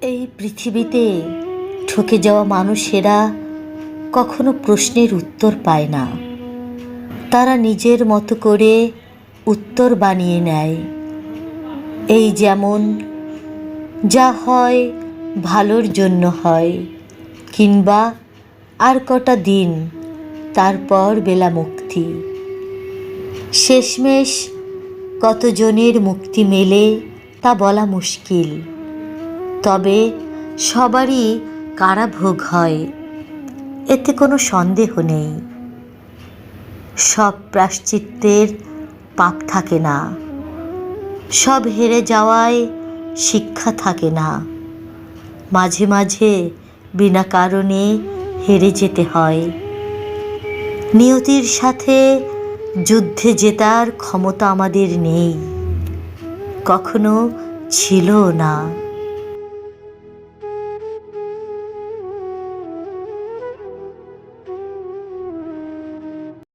এই পৃথিবীতে ঠকে যাওয়া মানুষেরা কখনো প্রশ্নের উত্তর পায় না। তারা নিজের মতো করে উত্তর বানিয়ে নেয়। এই যেমন, যা হয় ভালোর জন্য হয়, কিংবা আর কটা দিন তারপর বেলা মুক্তি। শেষমেশ কতজনের মুক্তি মেলে তা বলা মুশকিল। তবে সবারই কারাভোগ হয়, এতে কোনো সন্দেহ নেই। সব প্রাশ্চিত্যের পাপ থাকে না, সব হেরে যাওয়ায় শিক্ষা থাকে না। মাঝে মাঝে বিনা কারণে হেরে যেতে হয়। নিয়তির সাথে যুদ্ধে জেতার ক্ষমতা আমাদের নেই, কখনো ছিল না।